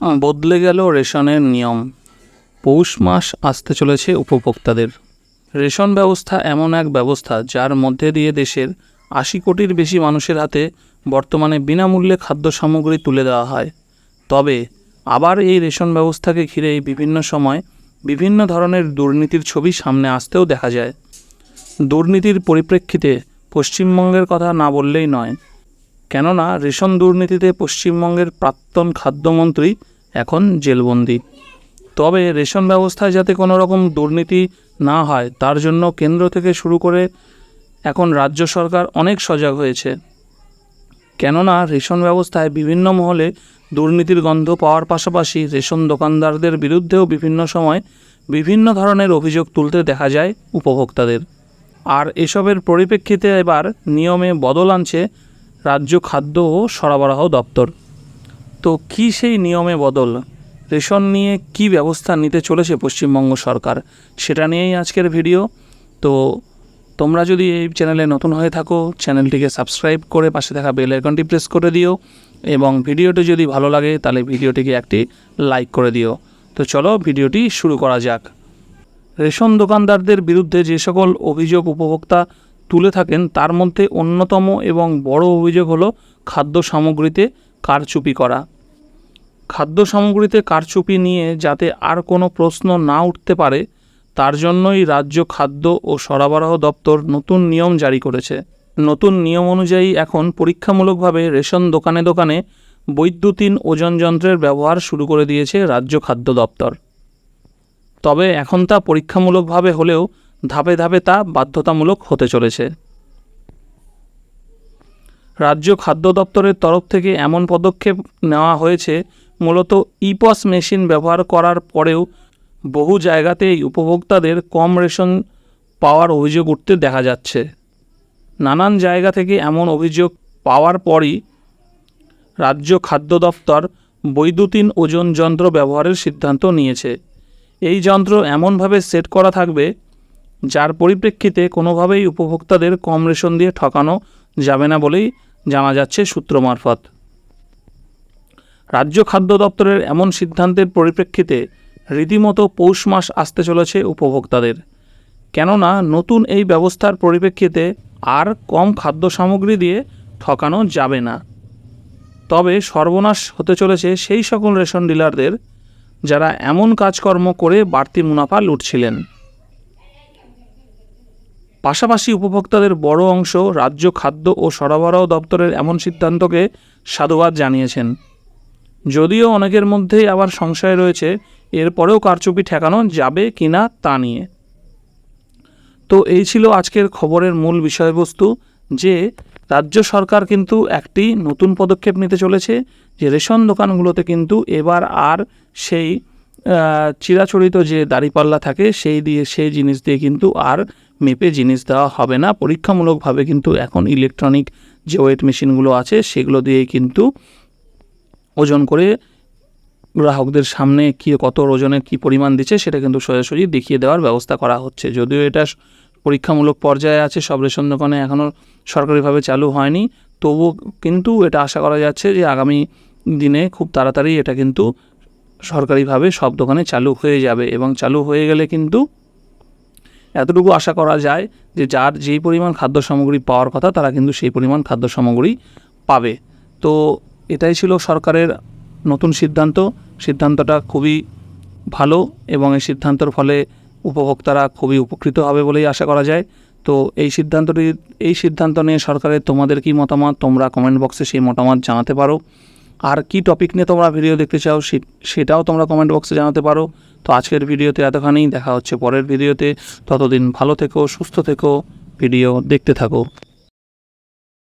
বদলে গেল রেশনের নিয়ম। পৌষ মাস আসতে চলেছে উপভোক্তাদের। রেশন ব্যবস্থা এমন এক ব্যবস্থা যার মধ্যে দিয়ে দেশের আশি কোটির বেশি মানুষের হাতে বর্তমানে বিনামূল্যে খাদ্য সামগ্রী তুলে দেওয়া হয়। তবে আবার এই রেশন ব্যবস্থাকে ঘিরেই বিভিন্ন সময় বিভিন্ন ধরনের দুর্নীতির ছবি সামনে আসতেও দেখা যায়। দুর্নীতির পরিপ্রেক্ষিতে পশ্চিমবঙ্গের কথা না বললেই নয় কেননা রেশন দুর্নীতিতে পশ্চিমবঙ্গের প্রাক্তন খাদ্যমন্ত্রী এখন জেলবন্দি। তবে রেশন ব্যবস্থায় যাতে কোনো রকম দুর্নীতি না হয়, তার জন্য কেন্দ্র থেকে শুরু করে এখন রাজ্য সরকার অনেক সজাগ হয়েছে। কেননা রেশন ব্যবস্থায় বিভিন্ন মহলে দুর্নীতির গন্ধ পাওয়ার পাশাপাশি রেশন দোকানদারদের বিরুদ্ধেও বিভিন্ন সময় বিভিন্ন ধরনের অভিযোগ তুলতে দেখা যায় উপভোক্তাদের। আর এসবের পরিপ্রেক্ষিতে এবার নিয়মে বদল আনছে রাজ্য খাদ্য ও সরবরাহ দপ্তর। তো কী সেই নিয়মে বদল? রেশন নিয়ে কি ব্যবস্থা নিতে চলেছে পশ্চিমবঙ্গ সরকার? সেটা নিয়েই আজকের ভিডিও। তো তোমরা যদি এই চ্যানেলে নতুন হয়ে থাকো, চ্যানেলটিকে সাবস্ক্রাইব করে পাশে থাকা বেল আইকনটি প্রেস করে দিও এবং ভিডিওটি যদি ভালো লাগে, তাহলে ভিডিওটিকে একটি লাইক করে দিও। তো চলো ভিডিওটি শুরু করা যাক। রেশন দোকানদারদের বিরুদ্ধে যে সকল অভিযোগ উপভোক্তা তুলে থাকেন, তার মধ্যে অন্যতম এবং বড় অভিযোগ হলো খাদ্য সামগ্রীতে কারচুপি করা। খাদ্য সামগ্রীতে কারচুপি নিয়ে যাতে আর কোনো প্রশ্ন না উঠতে পারে, তার জন্যই রাজ্য খাদ্য ও সরবরাহ দপ্তর নতুন নিয়ম জারি করেছে। নতুন নিয়ম অনুযায়ী এখন পরীক্ষামূলকভাবে রেশন দোকানে দোকানে বৈদ্যুতিন ওজন যন্ত্রের ব্যবহার শুরু করে দিয়েছে রাজ্য খাদ্য দপ্তর। তবে এখন তা পরীক্ষামূলকভাবে হলেও ধাপে ধাপে তা বাধ্যতামূলক হতে চলেছে। রাজ্য খাদ্য দপ্তরের তরফ থেকে এমন পদক্ষেপ নেওয়া হয়েছে, মূলত ইপস মেশিন ব্যবহার করার পরেও বহু জায়গাতেই উপভোক্তাদের কম রেশন পাওয়ার অভিযোগ উঠতে দেখা যাচ্ছে। নানান জায়গা থেকে এমন অভিযোগ পাওয়ার পরই রাজ্য খাদ্য দপ্তর বৈদ্যুতিন ওজন যন্ত্র ব্যবহারের সিদ্ধান্ত নিয়েছে। এই যন্ত্র এমনভাবে সেট করা থাকবে যার পরিপ্রেক্ষিতে কোনোভাবেই উপভোক্তাদের কম রেশন দিয়ে ঠকানো যাবে না বলেই জানা যাচ্ছে সূত্র মারফত। রাজ্য খাদ্য দপ্তরের এমন সিদ্ধান্তের পরিপ্রেক্ষিতে রীতিমতো পৌষ মাস আসতে চলেছে উপভোক্তাদের। কেননা নতুন এই ব্যবস্থার পরিপ্রেক্ষিতে আর কম খাদ্য সামগ্রী দিয়ে ঠকানো যাবে না। তবে সর্বনাশ হতে চলেছে সেই সকল রেশন ডিলারদের যারা এমন কাজকর্ম করে বাড়তি মুনাফা লুটছিলেন। পাশাপাশি উপভোক্তাদের বড় অংশ রাজ্য খাদ্য ও সরবরাহ দপ্তরের এমন সিদ্ধান্তকে সাধুবাদ জানিয়েছেন। যদিও অনেকের মধ্যেই আবার সংশয় রয়েছে, এরপরেও কারচুপি ঠেকানো যাবে কি না তা নিয়ে। তো এই ছিল আজকের খবরের মূল বিষয়বস্তু, যে রাজ্য সরকার কিন্তু একটি নতুন পদক্ষেপ নিতে চলেছে, যে রেশন দোকানগুলোতে কিন্তু এবার আর সেই চিরাচরিত যে দাড়িপাল্লা থাকে, সেই দিয়ে, সেই জিনিস দিয়ে কিন্তু আর মেপে জিনিস দেওয়া হবে না। পরীক্ষামূলকভাবে কিন্তু এখন ইলেকট্রনিক যে ওয়েট মেশিনগুলো আছে, সেগুলো দিয়েই কিন্তু ওজন করে গ্রাহকদের সামনে কী, কত ওজনের কী পরিমাণ দিচ্ছে, সেটা কিন্তু সোজাসুজি দেখিয়ে দেওয়ার ব্যবস্থা করা হচ্ছে। যদিও এটা পরীক্ষামূলক পর্যায়ে আছে, সব রেশন দোকানে এখনও সরকারিভাবে চালু হয়নি। তবুও কিন্তু এটা আশা করা যাচ্ছে যে আগামী দিনে খুব তাড়াতাড়ি এটা কিন্তু সরকারিভাবে সব দোকানে চালু হয়ে যাবে এবং চালু হয়ে গেলে কিন্তু এতটুকু আশা করা যায় যে যার যেই পরিমাণ খাদ্য সামগ্রী পাওয়ার কথা, তারা কিন্তু সেই পরিমাণ খাদ্য সামগ্রী পাবে। তো এটাই ছিল সরকারের নতুন সিদ্ধান্ত। সিদ্ধান্তটা খুবই ভালো এবং এই সিদ্ধান্তের ফলে উপভোক্তারা খুবই উপকৃত হবে বলেই আশা করা যায়। তো এই সিদ্ধান্তটি, এই সিদ্ধান্ত নিয়ে সরকারের তোমাদের কি মতামত? তোমরা কমেন্ট বক্সে সেই মতামত জানাতে পারো। আর কি টপিক নিয়ে তোমরা ভিডিও দেখতে চাও সেটাও তোমরা কমেন্ট বক্সে জানাতে পারো। তো আজকের ভিডিওতে এতখানি, দেখা হচ্ছে পরের ভিডিওতে ততদিন ভালো থেকো, সুস্থ থেকো ভিডিও দেখতে থাকো।